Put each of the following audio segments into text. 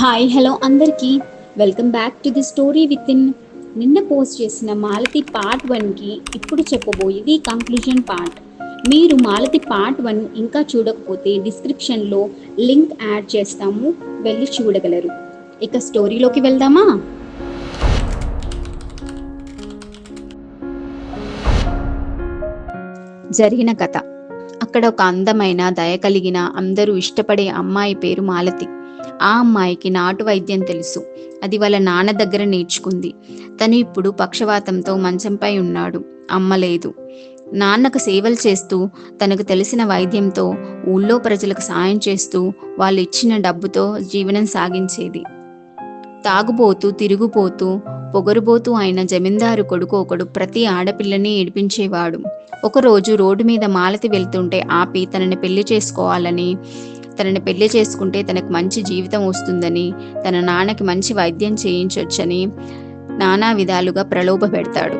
Hi hello అందరికీ. Welcome back to the story with in నిన్న post చేసిన Malathi part వన్కి ఇప్పుడు చెప్పబోయేది కంక్లూజన్ పార్ట్ మీరు మాలతి పార్ట్ వన్ ఇంకా చూడకపోతే డిస్క్రిప్షన్లో లింక్ యాడ్ చేస్తాము. వెళ్ళి చూడగలరు. ఇక స్టోరీలోకి వెళ్దామా? జరిగిన కథ. అక్కడ ఒక అందమైన దయ కలిగిన అందరూ ఇష్టపడే అమ్మాయి పేరు మాలతి. ఆ అమ్మాయికి నాటు వైద్యం తెలుసు. అది వాళ్ళ నాన్న దగ్గర నేర్చుకుంది. తను ఇప్పుడు పక్షవాతంతో మంచంపై ఉన్నాడు. అమ్మ లేదు. నాన్నకు సేవలు చేస్తూ తనకు తెలిసిన వైద్యంతో ఊళ్ళో ప్రజలకు సాయం చేస్తూ వాళ్ళు ఇచ్చిన డబ్బుతో జీవనం సాగించేది. తాగుబోతూ తిరుగుపోతూ పొగరుబోతూ అయిన జమీందారు కొడుకు ఒకడు ప్రతి ఆడపిల్లని ఏడిపించేవాడు. ఒకరోజు రోడ్డు మీద మాలతి వెళ్తుంటే ఆపి తనని పెళ్ళి చేసుకోవాలని తనని పెళ్ళి చేసుకుంటే తనకు మంచి జీవితం వస్తుందని తన నాన్నకి మంచి వైద్యం చేయించొచ్చని నానా విధాలుగా ప్రలోభ పెడతాడు.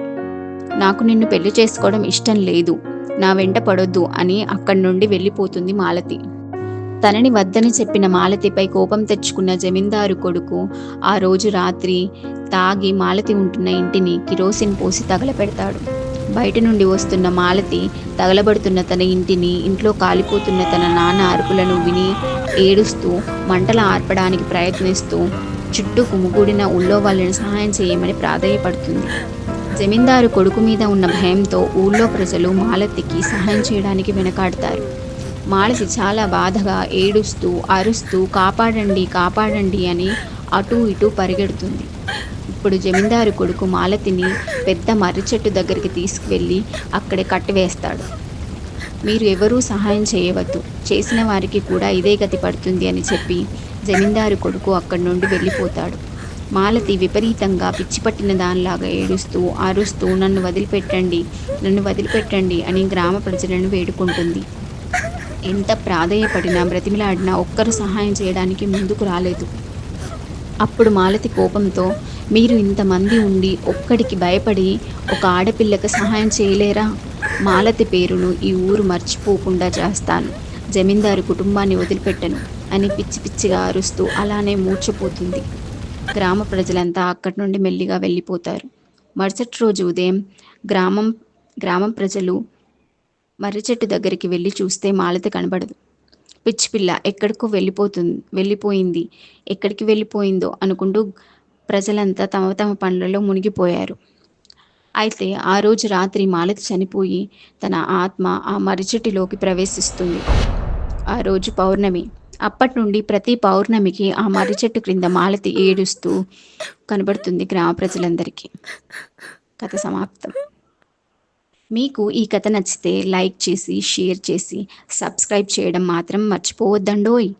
నాకు నిన్ను పెళ్ళి చేసుకోవడం ఇష్టం లేదు నా వెంట పడొద్దు అని అక్కడి నుండి వెళ్ళిపోతుంది మాలతి. తనని వద్దని చెప్పిన మాలతిపై కోపం తెచ్చుకున్న జమీందారు కొడుకు ఆ రోజు రాత్రి తాగి మాలతి ఉంటున్న ఇంటిని కిరోసిన్ పోసి తగలపెడతాడు. బయట నుండి వస్తున్న మాలతి తగలబడుతున్న తన ఇంటిని ఇంట్లో కాలిపోతున్న తన నాన్న అరుపులను విని ఏడుస్తూ మంటలు ఆర్పడానికి ప్రయత్నిస్తూ చుట్టూ కుమ్ముగూడిన ఊళ్ళో వాళ్ళని సహాయం చేయమని ప్రాధాయపడుతుంది. జమీందారు కొడుకు మీద ఉన్న భయంతో ఊళ్ళో ప్రజలు మాలతికి సహాయం చేయడానికి వెనకాడతారు. మాలతి చాలా బాధగా ఏడుస్తూ అరుస్తూ కాపాడండి కాపాడండి అని అటూ ఇటూ పరిగెడుతుంది. అప్పుడు జమీందారు కొడుకు మాలతిని పెద్ద మర్రి చెట్టు దగ్గరికి తీసుకువెళ్ళి అక్కడే కట్టివేస్తాడు. మీరు ఎవరూ సహాయం చేయవద్దు. చేసిన వారికి కూడా ఇదే గతి పడుతుంది అని చెప్పి జమీందారు కొడుకు అక్కడి నుండి వెళ్ళిపోతాడు. మాలతి విపరీతంగా పిచ్చిపట్టిన దానిలాగా ఏడుస్తూ అరుస్తూ నన్ను వదిలిపెట్టండి నన్ను వదిలిపెట్టండి అని గ్రామ ప్రజలను వేడుకుంటుంది. ఎంత ప్రాధేయపడినా బ్రతిమిలాడినా ఒక్కరు సహాయం చేయడానికి ముందుకు రాలేదు. అప్పుడు మాలతి కోపంతో మీరు ఇంతమంది ఉండి ఒక్కడికి భయపడి ఒక ఆడపిల్లకు సహాయం చేయలేరా? మాలతి పేరును ఈ ఊరు మర్చిపోకుండా చేస్తాను. జమీందారు కుటుంబాన్ని వదిలిపెట్టను అని పిచ్చి పిచ్చిగా అరుస్తూ అలానే మూర్చపోతుంది. గ్రామ ప్రజలంతా అక్కడి నుండి మెల్లిగా వెళ్ళిపోతారు. మరుసటి రోజు ఉదయం గ్రామం గ్రామం ప్రజలు మర్రి చెట్టు దగ్గరికి వెళ్ళి చూస్తే మాలతి కనబడదు. పిచ్చి పిల్ల ఎక్కడికో వెళ్ళిపోతుంది వెళ్ళిపోయింది. ఎక్కడికి వెళ్ళిపోయిందో అనుకుంటూ ప్రజలంతా తమ తమ పనులలో మునిగిపోయారు. అయితే ఆ రోజు రాత్రి మాలతి చనిపోయి తన ఆత్మ ఆ మర్రిచెట్టులోకి ప్రవేశిస్తుంది. ఆ రోజు పౌర్ణమి. అప్పటి నుండి ప్రతి పౌర్ణమికి ఆ మర్రి చెట్టు క్రింద మాలతి ఏడుస్తూ కనబడుతుంది గ్రామ ప్రజలందరికీ. కథ సమాప్తం. మీకు ఈ కథ నచ్చితే లైక్ చేసి షేర్ చేసి సబ్స్క్రైబ్ చేయడం మాత్రం మర్చిపోవద్దండోయ్.